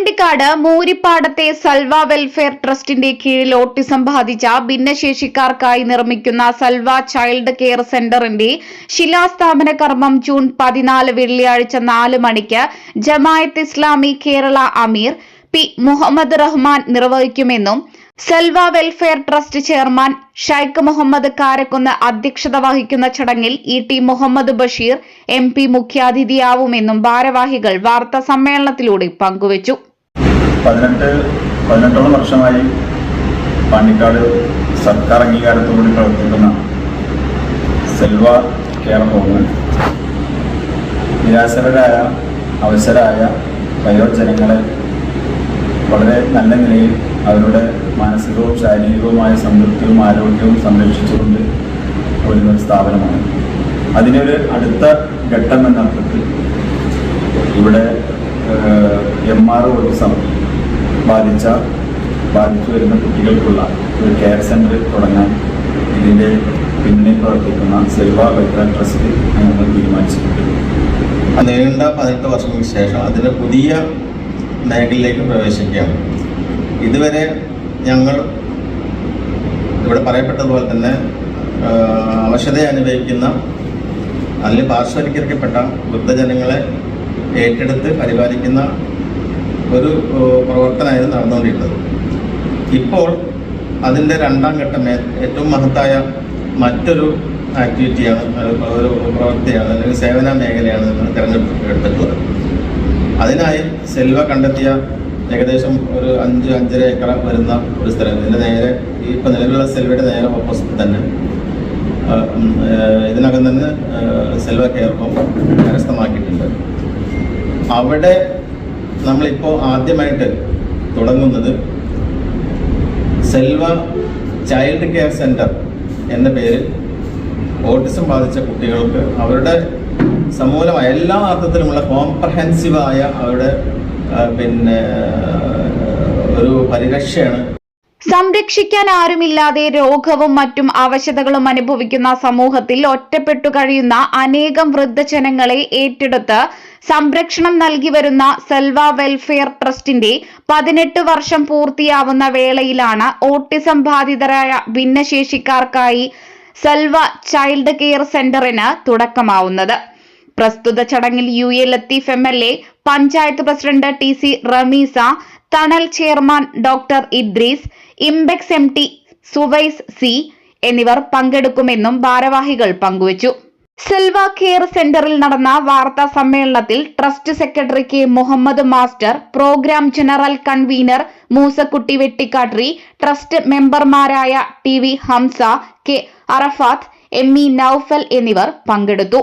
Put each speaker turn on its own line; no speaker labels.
Pandikkad മൂരിപ്പാടത്തെ Salwa welfare ട്രസ്റ്റിന്റെ കീഴിൽ autism ബാധിച്ച ഭിന്നശേഷിക്കാർക്കായി നിർമ്മിക്കുന്ന സൽവ ചൈൽഡ് കെയർ സെന്ററിന്റെ ശിലാസ്ഥാപന കർമ്മം ജൂൺ പതിനാല് വെള്ളിയാഴ്ച നാല് മണിക്ക് ജമായത്ത് ഇസ്ലാമി കേരള അമീർ P Muhammad Rahman നിർവഹിക്കുമെന്നും Selva welfare trust chairman Shaikh Muhammad Karakunnu അധ്യക്ഷത വഹിക്കുന്ന ചടങ്ങിൽ E T Muhammad Basheer M P മുഖ്യാതിഥിയാവുമെന്നും ഭാരവാഹികൾ വാർത്താ സമ്മേളനത്തിലൂടെ പങ്കുവച്ചു.
പതിനെട്ട് പതിനെട്ടോളം വർഷമായി പാണ്ടിക്കാട് സർക്കാർ അംഗീകാരത്തോടുകൂടി പ്രവർത്തിക്കുന്ന സെൽവ കെയർ ഹോമിൽ നിരാശരായ അവസരായ വയോജനങ്ങളെ വളരെ നല്ല നിലയിൽ അവരുടെ മാനസികവും ശാരീരികവുമായ സംതൃപ്തിയും ആരോഗ്യവും സംരക്ഷിച്ചുകൊണ്ട് വരുന്ന ഒരു സ്ഥാപനമാണ്. അതിനൊരു അടുത്ത ഘട്ടം എന്ന അർത്ഥത്തിൽ ഇവിടെ എം ആർ ഓട്ടിസം ബാധിച്ച ബാധിച്ചു വരുന്ന കുട്ടികൾക്കുള്ള ഒരു കെയർ സെന്റർ തുടങ്ങാൻ ഇതിന്റെ പിന്നിൽ പ്രവർത്തിക്കുന്ന സെൽവ വെൽഫെയർ ട്രസ്റ്റ് ഞങ്ങൾ തീരുമാനിച്ചിട്ടുണ്ട്.
നീണ്ട പതിനെട്ട് വർഷങ്ങൾക്ക് ശേഷം അതിന്റെ പുതിയ മേഖലയിലേക്ക് പ്രവേശിക്കുകയാണ്. ഇതുവരെ ഞങ്ങൾ ഇവിടെ പറയപ്പെട്ടതുപോലെ തന്നെ അവശത അനുഭവിക്കുന്ന അതിൽ പാർശ്വവൽക്കരിക്കപ്പെട്ട വൃദ്ധജനങ്ങളെ ഏറ്റെടുത്ത് പരിപാലിക്കുന്ന ഒരു പ്രവർത്തനമായിരുന്നു നടന്നുകൊണ്ടിരുന്നത്. ഇപ്പോൾ അതിന്റെ രണ്ടാം ഘട്ടം ഏറ്റവും മഹത്തായ മറ്റൊരു ആക്ടിവിറ്റിയാണ് ഒരു പ്രവൃത്തിയാണ് അല്ലെങ്കിൽ സേവന മേഖലയാണ് നമ്മൾ തിരഞ്ഞെടുത്തിട്ടുള്ളത് അതിനായി സെൽവ കണ്ടെത്തിയ ഏകദേശം ഒരു അഞ്ച് അഞ്ചര ഏക്കർ വരുന്ന ഒരു സ്ഥലം. ഇതിന്റെ നേരെ ഇപ്പോൾ നിലവിലുള്ള സെൽവയുടെ നേരെ ഓപ്പോസിറ്റ് തന്നെ. ഇതിനകം തന്നെ സെൽവ കെയർ കരസ്ഥമാക്കിയിട്ടുണ്ട്. അവിടെ നമ്മളിപ്പോൾ ആദ്യമായിട്ട് തുടങ്ങുന്നത് സെൽവ ചൈൽഡ് കെയർ സെന്റർ എന്ന പേരിൽ ഓട്ടിസം ബാധിച്ച കുട്ടികൾക്ക് അവരുടെ സമൂലമായ എല്ലാ അർത്ഥത്തിലുമുള്ള കോംപ്രഹെൻസീവായ അവരുടെ പിന്നെ ഒരു പരിരക്ഷയാണ്
സംരക്ഷിക്കാൻ ആരുമില്ലാതെ രോഗവും മറ്റും അവശതകളും അനുഭവിക്കുന്ന സമൂഹത്തിൽ ഒറ്റപ്പെട്ടു കഴിയുന്ന അനേകം വൃദ്ധജനങ്ങളെ ഏറ്റെടുത്ത് സംരക്ഷണം നൽകി വരുന്ന സെൽവ വെൽഫെയർ ട്രസ്റ്റിന്റെ പതിനെട്ട് വർഷം പൂർത്തിയാവുന്ന വേളയിലാണ് ഓട്ടിസം ബാധിതരായ ഭിന്നശേഷിക്കാർക്കായി സെൽവ ചൈൽഡ് കെയർ സെന്ററിന് തുടക്കമാവുന്നത്. പ്രസ്തുത ചടങ്ങിൽ U A Latheef M L A panchayat president T C Rameesa Thanal chairman doctor Idrees Imbex M T Suvais C എന്നിവർ പങ്കെടുക്കുമെന്നും ഭാരവാഹികൾ പങ്കുവച്ചു. സിൽവ കെയർ സെന്ററിൽ നടന്ന വാർത്താ സമ്മേളനത്തിൽ trust secretary K Muhammad master programme general convener Moosakutty Vettikkattiri trust മെമ്പർമാരായ T V Hamsa K Arafat M E Noufal എന്നിവർ പങ്കെടുത്തു.